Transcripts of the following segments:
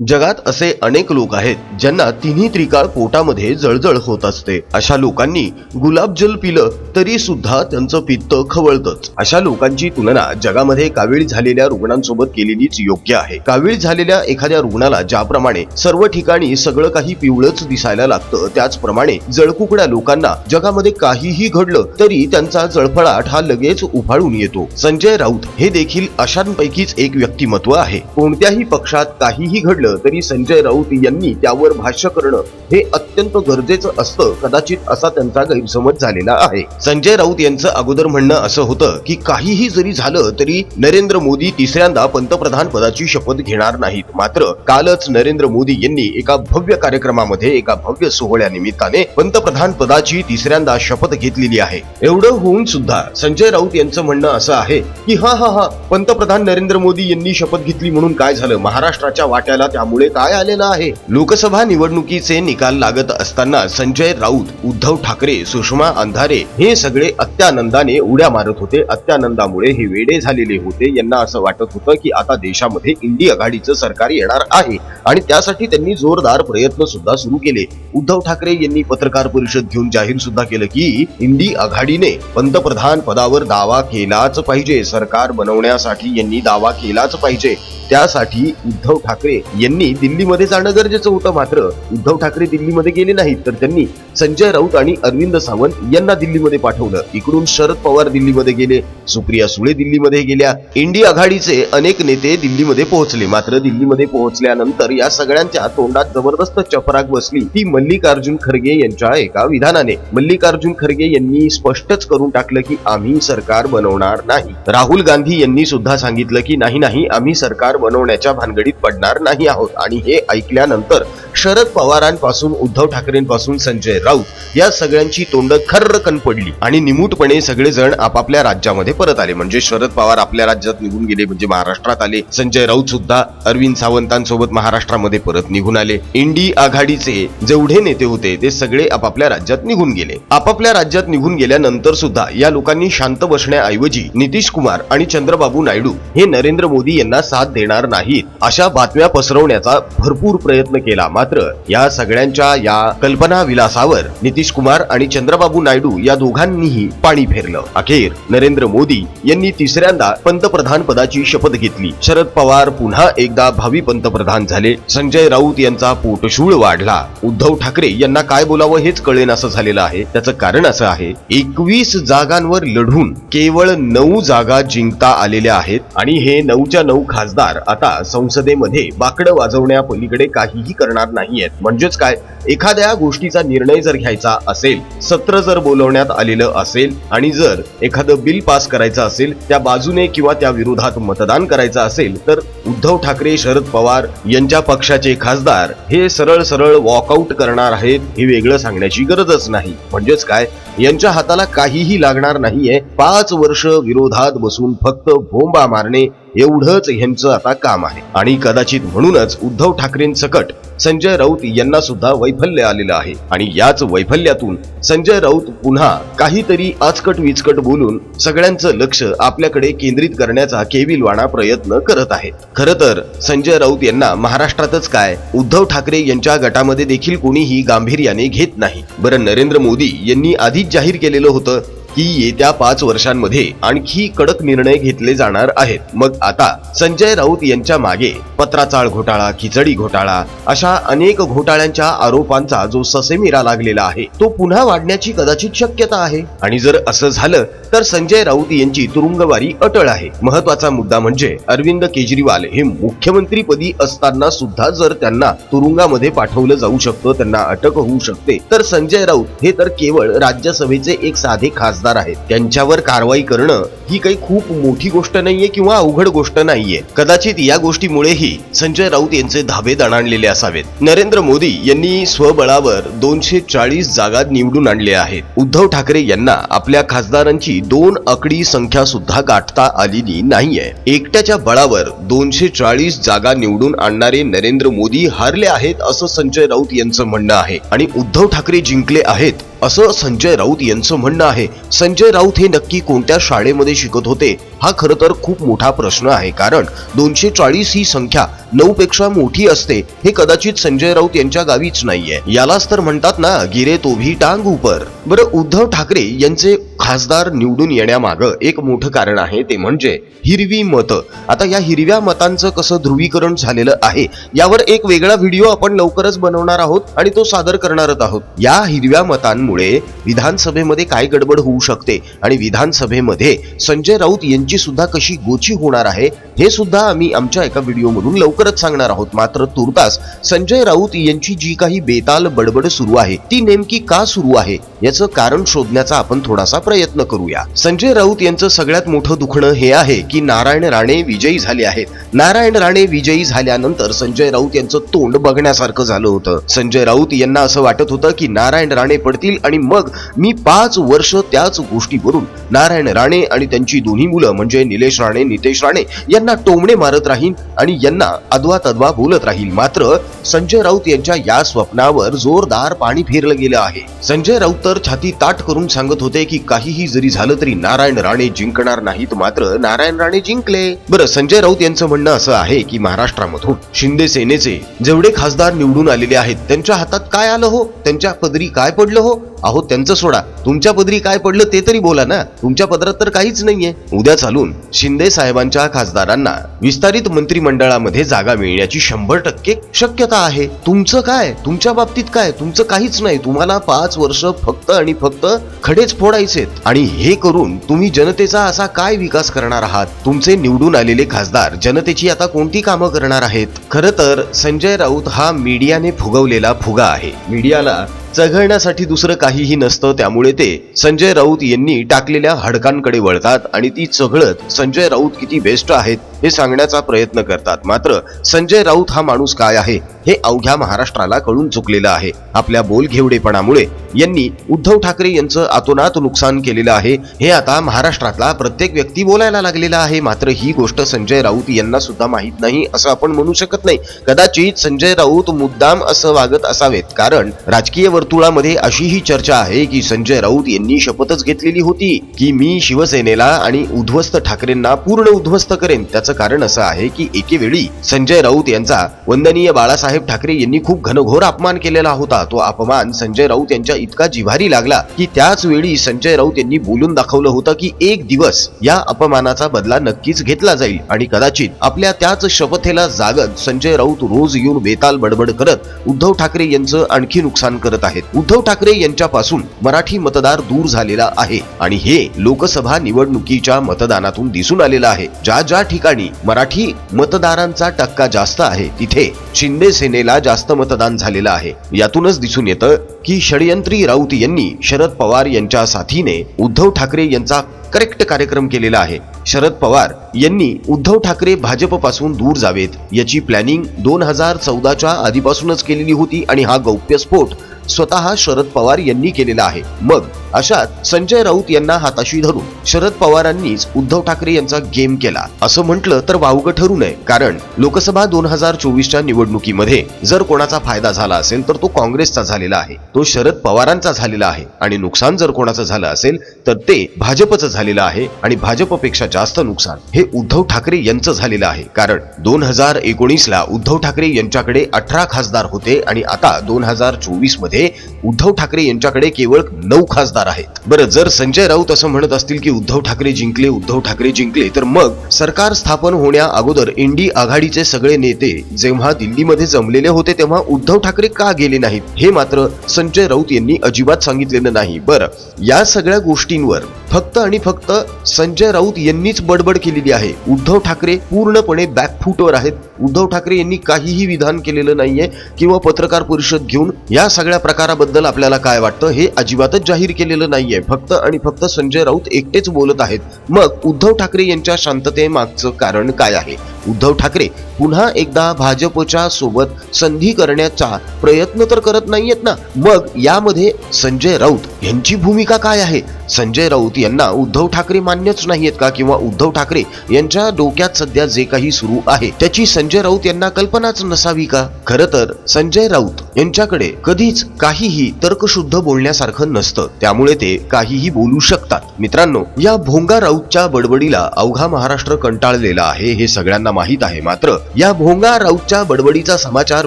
जगात असे अनेक लोक आहेत ज्यांना तिन्ही त्रिकाळ पोटामध्ये जळजळ होत असते. अशा लोकांनी गुलाबजल पिलं तरी सुद्धा त्यांचं पित्त खवळतच. अशा लोकांची तुलना जगामध्ये कावीळ झालेल्या रुग्णांसोबत केलेलीच योग्य आहे. कावीळ झालेल्या एखाद्या रुग्णाला ज्याप्रमाणे सर्व ठिकाणी सगळं काही पिवळच दिसायला लागतं त्याचप्रमाणे जळकुकड्या लोकांना जगामध्ये काहीही घडलं तरी त्यांचा जळफळाट हा लगेच उफाळून येतो. संजय राऊत हे देखील अशांपैकीच एक व्यक्तिमत्व आहे. कोणत्याही पक्षात काहीही घडलं तरी संजय राऊत यांनी त्यावर भाष्य करणं हे अत्यंत गरजेचं असतं कदाचित असा त्यांचा गैरसमज झालेला आहे. संजय राऊत यांचं अगोदर म्हणणं असं होतं की काहीही जरी झालं तरी नरेंद्र मोदी तिसऱ्यांदा पंतप्रधान पदाची शपथ घेणार नाहीत. मात्र कालच नरेंद्र मोदी यांनी एका भव्य कार्यक्रमामध्ये एका भव्य सोहळ्यानिमित्ताने पंतप्रधान पदाची तिसऱ्यांदा शपथ घेतलेली आहे. एवढं होऊन सुद्धा संजय राऊत यांचं म्हणणं असं आहे की हा हा हा पंतप्रधान नरेंद्र मोदी यांनी शपथ घेतली म्हणून काय झालं? महाराष्ट्राच्या वाट्याला त्यामुळे काय आलेलं आहे? लोकसभा निवडणुकीचे निकाल लागत असताना संजय राऊत उद्धव ठाकरे सुषमा अंधारे हे सगळे अत्यानंदाने उड्या मारत होते. अत्यानंदामुळे हे वेडे झालेले होते. यांना असं वाटत होतं की आता देशामध्ये इंडी आघाडीचं सरकार येणार आहे आणि त्यासाठी त्यांनी जोरदार प्रयत्न सुद्धा सुरू केले. उद्धव ठाकरे यांनी पत्रकार परिषद घेऊन जाहीर सुद्धा केलं की इंडी आघाडीने पंतप्रधान पदावर दावा केलाच पाहिजे. सरकार बनवण्यासाठी यांनी दावा केलाच पाहिजे. त्यासाठी उद्धव ठाकरे यांनी दिल्लीमध्ये जाणं गरजेचं होतं मात्र उद्धव ठाकरे दिल्लीमध्ये गेले नाहीत तर त्यांनी संजय राऊत आणि अरविंद सावंत यांना दिल्लीमध्ये पाठवलं. इकडून शरद पवार दिल्लीमध्ये गेले सुप्रिया सुळे दिल्लीमध्ये गेल्या इंडिया आघाडीचे अनेक नेते दिल्लीमध्ये पोहोचले. मात्र दिल्लीमध्ये पोहोचल्यानंतर या सगळ्यांच्या तोंडात जबरदस्त चपराक बसली ती मल्लिकार्जुन खरगे यांच्या एका विधानाने. मल्लिकार्जुन खरगे यांनी स्पष्टच करून टाकलं की आम्ही सरकार बनवणार नाही. राहुल गांधी यांनी सुद्धा सांगितलं की नाही नाही आम्ही सरकार बनवण्याच्या भानगडीत पडणार नाही आहोत. आणि हे ऐकल्यानंतर शरद पवारांपासून उद्धव ठाकरेंपासून संजय राऊत या सगळ्यांची तोंड खर्रकन पडली. आणि निमूटपणे सगळेजण आपापल्या राज्यामध्ये परत आले. म्हणजे शरद पवार आपल्या राज्यात निघून गेले म्हणजे महाराष्ट्रात आले. संजय राऊत सुद्धा अरविंद सावंतांसोबत महाराष्ट्रामध्ये परत निघून आले. इंडी आघाडीचे जेवढे नेते होते ते सगळे आपापल्या राज्यात निघून गेले. आपापल्या राज्यात निघून गेल्यानंतर सुद्धा या लोकांनी शांत बसण्याऐवजी नितीश कुमार आणि चंद्रबाबू नायडू हे नरेंद्र मोदी यांना साथ देणार नाहीत अशा बातम्या पसरवण्याचा भरपूर प्रयत्न केला. मात्र या सगळ्यांच्या या कल्पना विलासावर नितीश कुमार आणि चंद्रबाबू नायडू या दोघांनीही पाणी फेरलं. अखेर नरेंद्र मोदी यांनी तिसऱ्यांदा पंतप्रधान पदाची शपथ घेतली. शरद पवार पुन्हा एकदा भावी पंतप्रधान झाले. संजय राऊत यांचा पोटशूळ वाढला. उद्धव ठाकरे यांना काय बोलावं हेच कळेन असं झालेलं आहे. त्याचं कारण असं आहे एकवीस जागांवर लढून केवळ नऊ जागा जिंकता आलेल्या आहेत आणि हे नऊच्या नऊ खासदार आता संसदेमध्ये बाकडं वाजवण्या पलीकडे काहीही करणार नाहीयेत. म्हणजेच काय? एखाद्या गोष्टीचा निर्णय जर घ्यायचा असेल सत्र जर बोलवण्यात आलेलं असेल आणि जर एखादं बिल पास करायचं असेल त्या बाजूने किंवा त्या विरोधात मतदान करायचं असेल तर उद्धव ठाकरे शरद पवार यांच्या पक्षाचे खासदार हे सरळ सरळ वॉकआउट करणार आहेत हे वेगळं सांगण्याची गरजच नाही. म्हणजेच काय? यांच्या हाताला काहीही लागणार नाहीये. पाच वर्ष विरोधात बसून फक्त बोंबा मारणे एवढंच ह्यांचं आता काम आहे. आणि कदाचित म्हणूनच उद्धव ठाकरेंसकट संजय राऊत यांना सुद्धा वैफल्य आलेलं आहे. आणि याच वैफल्यातून संजय राऊत पुन्हा काहीतरी आचकट विचकट बोलून सगळ्यांचं लक्ष आपल्याकडे केंद्रित करण्याचा केविलवाणा प्रयत्न करत आहेत. खर तर संजय राऊत यांना महाराष्ट्रातच काय उद्धव ठाकरे यांच्या गटामध्ये देखील कोणीही गांभीर्याने घेत नाही. बरं नरेंद्र मोदी यांनी आधीच जाहीर केलेलं होतं की येत्या पाच वर्षांमध्ये आणखी कडक निर्णय घेतले जाणार आहेत. मग आता संजय राऊत यांच्या मागे पत्राचाळ घोटाळा खिचडी घोटाळा अशा अनेक घोटाळ्यांच्या आरोपांचा जो ससेमिरा लागलेला आहे तो पुन्हा वाढण्याची कदाचित शक्यता आहे. आणि जर असं झालं तर संजय राऊत यांची तुरुंगवारी अटळ आहे. महत्त्वाचा मुद्दा म्हणजे अरविंद केजरीवाल हे मुख्यमंत्रीपदी असताना सुद्धा जर त्यांना तुरुंगामध्ये पाठवलं जाऊ शकतं त्यांना अटक होऊ शकते तर संजय राऊत हे तर केवळ राज्यसभेचे एक साधे खासदार आहेत. त्यांच्यावर कारवाई करणं ही काही खूप मोठी गोष्ट नाहीये किंवा अवघड गोष्ट नाहीये. कदाचित या गोष्टीमुळेही संजय राऊत यांचे धाबे दणाणलेले असावेत. नरेंद्र मोदी यांनी स्वबळावर दोनशे चाळीस जागा निवडून आणल्या आहेत. उद्धव ठाकरे यांना आपल्या खासदारांची दोन आकडी संख्या सुद्धा गाठता आलेली नाहीये. एकट्याच्या बळावर दोनशे चाळीस जागा निवडून आणणारे नरेंद्र मोदी हारले आहेत असं संजय राऊत यांचं म्हणणं आहे. आणि उद्धव ठाकरे जिंकले आहेत असं संजय राऊत यांचं म्हणणं आहे. संजय राऊत हे नक्की कोणत्या शाळेमध्ये शिकत होते? हा खरं तर खूप मोठा प्रश्न आहे. कारण दोनशे चाळीस ही संख्या नऊ पेक्षा मोठी असते. हे कदाचित संजय राऊत यांच्या गावीच नाहीये. यालाच तर म्हणतात ना गिरे तो भी टांग उपर बरं उद्धव ठाकरे यांचे खासदार निवडून येण्यामागं एक मोठं कारण आहे ते म्हणजे हिरवी मतं. आता या हिरव्या मतांचं कसं ध्रुवीकरण झालेलं आहे यावर एक वेगळा व्हिडिओ आपण लवकरच बनवणार आहोत आणि तो सादर करणारच आहोत. या हिरव्या गोष्टींमुळे विधानसभेमध्ये काय गडबड होऊ शकते? आणि विधानसभेमध्ये संजय राऊत यांची सुद्धा कशी गोची होणार आहे? हे सुद्धा आम्ही आमच्या एका व्हिडिओमधून लवकरच सांगणार आहोत. मात्र तुर्तास संजय राऊत यांची जी काही बेताल बडबड सुरू आहे ती नेमकी का सुरू आहे याचं कारण शोधण्याचा आपण थोडासा प्रयत्न करूया. संजय राऊत यांचं सगळ्यात मोठं दुखणं हे आहे की नारायण राणे विजयी झाले आहेत. नारायण राणे विजयी झाल्यानंतर संजय राऊत यांचं तोंड बघण्यासारखं झालं होतं. संजय राऊत यांना असं वाटत होतं की नारायण राणे पडतील आणि मग मी पाच वर्ष त्याच गोष्टीवरून नारायण राणे आणि त्यांची दोन्ही मुलं म्हणजे निलेश राणे नितेश राणे यांना टोमणे मारत राहीन आणि यांना अद्वा तद्वा बोलत राहील. मात्र संजय राऊत यांच्या या स्वप्नावर जोरदार पाणी फेरलं गेलं आहे. संजय राऊत तर छाती ताट करून सांगत होते की काहीही जरी झालं तरी नारायण राणे जिंकणार नाहीत मात्र नारायण राणे जिंकले. बरं संजय राऊत यांचं म्हणणं असं आहे की महाराष्ट्रामधून शिंदे सेनेचे जेवढे खासदार निवडून आलेले आहेत त्यांच्या हातात काय आलं हो? त्यांच्या पदरी काय पडलं हो? अहो त्यांचं सोडा. तुमच्या पदरी काय पडलं ते तरी बोला ना. तुमच्या पदरात तर काहीच नाहीये. उद्या चालून शिंदे साहेबांच्या खासदारांना विस्तारित मंत्रिमंडळामध्ये जागा मिळण्याची शंभर टक्के शक्यता आहे. तुमचं काय? तुमच्या बाबतीत काय? तुमचं काहीच नाही. तुम्हाला पाच वर्ष फक्त आणि फक्त खडेच फोडायचेत. आणि हे करून तुम्ही जनतेचा असा काय विकास करणार आहात? तुमचे निवडून आलेले खासदार जनतेची आता कोणती कामं करणार आहेत? खरं तर संजय राऊत हा मीडियाने फुगवलेला फुगा आहे. मीडियाला चघळण्यासाठी दुसरं काहीही नसतं त्यामुळे ते संजय राऊत यांनी टाकलेल्या हडकांकडे वळतात आणि ती चघळत संजय राऊत किती बेस्ट आहेत हे सांगण्याचा प्रयत्न करतात. मात्र संजय राऊत हा माणूस काय आहे हे अवघ्या महाराष्ट्राला कळून चुकलेलं आहे. आपल्या बोलघेवडेपणामुळे यांनी उद्धव ठाकरे यांचं आतोनात नुकसान केलेलं आहे हे आता महाराष्ट्रातला प्रत्येक व्यक्ती बोलायला लागलेला आहे. मात्र ही गोष्ट संजय राऊत यांना सुद्धा माहीत नाही असं आपण म्हणू शकत नाही. कदाचित संजय राऊत मुद्दाम असं वागत असावेत कारण राजकीय वर्तुळामध्ये अशी ही चर्चा आहे की संजय राऊत यांनी शपथच घेतलेली होती की मी शिवसेनेला आणि उद्ध्वस्त ठाकरेंना पूर्ण उद्ध्वस्त करेन. त्याचं कारण असं आहे की एके वेळी संजय राऊत यांचा वंदनीय बाळासाहेब ठाकरे यांनी खूप घनघोर अपमान केलेला होता. तो अपमान संजय राऊत यांच्या इतका जिव्हारी लागला की त्याच वेळी संजय राऊत यांनी बोलून दाखवलं होतं की एक दिवस या अपमानाचा बदला नक्कीच घेतला जाईल आणि कदाचित आपल्या त्याच शपथेला जागत संजय राऊत रोज येऊन बेताल बडबड करत उद्धव ठाकरे यांचं आणखी नुकसान करत आहेत. उद्धव ठाकरे यांच्यापासून मराठी मतदार दूर झालेला आहे आणि हे लोकसभा निवडणुकीच्या मतदानातून दिसून आलेलं आहे. ज्या ज्या ठिकाणी मराठी मतदारांचा टक्का जास्त आहे तिथे शिंदे सेनेला जास्त मतदान झालेलं आहे. यातूनच दिसून येतं की षडयंत्री राऊत यांनी शरद पवार यांच्या साथीने उद्धव ठाकरे यांचा करेक्ट कार्यक्रम केलेला आहे. शरद पवार यांनी उद्धव ठाकरे भाजपपासून दूर जावेत याची प्लॅनिंग दोन हजार चौदाच्या आधीपासूनच केलेली होती आणि हा गौप्यस्फोट स्वतः शरद पवार यांनी केलेला आहे. मग अशात संजय राऊत यांना हाताशी धरून शरद पवारांनीच उद्धव ठाकरे यांचा गेम केला. असं म्हटलं तर वावगं ठरू नये. कारण लोकसभा दोन हजार चोवीसच्या निवडणुकीमध्ये जर कोणाचा फायदा झाला असेल तर तो काँग्रेसचा झालेला आहे. तो शरद पवारांचा झालेला आहे. आणि नुकसान जर कोणाचं झालं असेल तर ते भाजपचं झालेलं आहे आणि भाजपपेक्षा जास्त नुकसान हे उद्धव ठाकरे यांचं झालेलं आहे. कारण दोन हजार एकोणीसला उद्धव ठाकरे यांच्याकडे अठरा खासदार होते आणि आता दोन हजार चोवीसमध्ये उद्धव ठाकरे यांच्याकडे केवळ नऊ खासदार आहेत. बरं जर संजय राऊत असं म्हणत असतील की उद्धव ठाकरे जिंकले उद्धव ठाकरे जिंकले तर मग सरकार स्थापन होण्या अगोदर इंडी आघाडीचे सगळे नेते जेव्हा दिल्लीमध्ये जमलेले होते तेव्हा उद्धव ठाकरे का गेले नाहीत? हे मात्र संजय राऊत यांनी अजिबात सांगितलेलं नाही. बरं या सगळ्या गोष्टींवर फक्त आणि फक्त संजय राऊत यांनीच बडबड केलेली आहे. उद्धव ठाकरे पूर्णपणे बॅकफूटवर आहेत. उद्धव ठाकरे यांनी काहीही विधान केलेलं नाहीये किंवा पत्रकार परिषद घेऊन या सगळ्या प्रकाराबद्दल आपल्याला काय वाटतं हे अजिबातच जाहीर केलेलं नाहीये. फक्त आणि फक्त संजय राऊत एकटेच बोलत आहेत. मग उद्धव ठाकरे यांच्या शांततेमागचं कारण काय आहे? उद्धव ठाकरे पुन्हा एकदा भाजपच्या सोबत संधी करण्याचा प्रयत्न तर करत नाहीयेत ना? मग यामध्ये संजय राऊत यांची भूमिका काय आहे? संजय राऊत यांना उद्धव ठाकरे मान्यच नाहीयेत का? किंवा उद्धव ठाकरे यांच्या डोक्यात सध्या जे काही सुरू आहे त्याची संजय राऊत यांना कल्पनाच नसावी का? खरं तर संजय राऊत यांच्याकडे कधीच काहीही तर्कशुद्ध बोलण्यासारखं नसतं. त्यामुळे ते काहीही बोलू शकतात. मित्रांनो या भोंगा राऊतच्या बडबडीला अवघा महाराष्ट्र कंटाळलेला आहे हे सगळ्यांना माहीत आहे. मात्र या भोंगा राऊतच्या बडबडीचा समाचार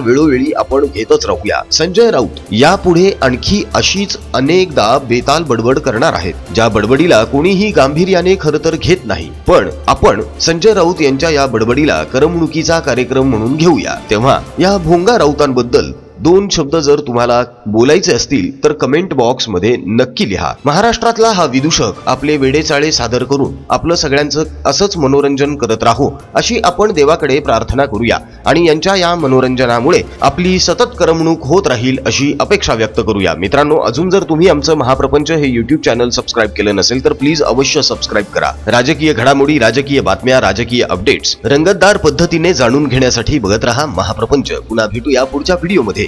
वेळोवेळी आपण घेतच राहूया. संजय राऊत यापुढे आणखी अशीच अनेकदा बेताल बडबड करणार आहेत. ज्या बडबडीला कोणीही गांभीर्याने खरं तर घेत नाही. पण आपण संजय राऊत यांच्या या बडबडीला करमणुकीचा कार्यक्रम म्हणून घेऊया. तेव्हा या भोंगा राऊतांबद्दल दोन शब्द जर तुम्हाला बोलायचे असतील तर कमेंट बॉक्समध्ये नक्की लिहा. महाराष्ट्रातला हा विदूषक आपले वेडेचाळे सादर करून आपलं सगळ्यांचं असंच मनोरंजन करत राहू अशी आपण देवाकडे प्रार्थना करूया आणि यांच्या या मनोरंजनामुळे आपली सतत करमणूक होत राहील अशी अपेक्षा व्यक्त करूया. मित्रांनो अजून जर तुम्ही आमचं महाप्रपंच हे युट्यूब चॅनल सबस्क्राईब केलं नसेल तर प्लीज अवश्य सबस्क्राईब करा. राजकीय घडामोडी राजकीय बातम्या राजकीय अपडेट्स रंगतदार पद्धतीने जाणून घेण्यासाठी बघत रहा महाप्रपंच. पुन्हा भेटूया पुढच्या व्हिडिओमध्ये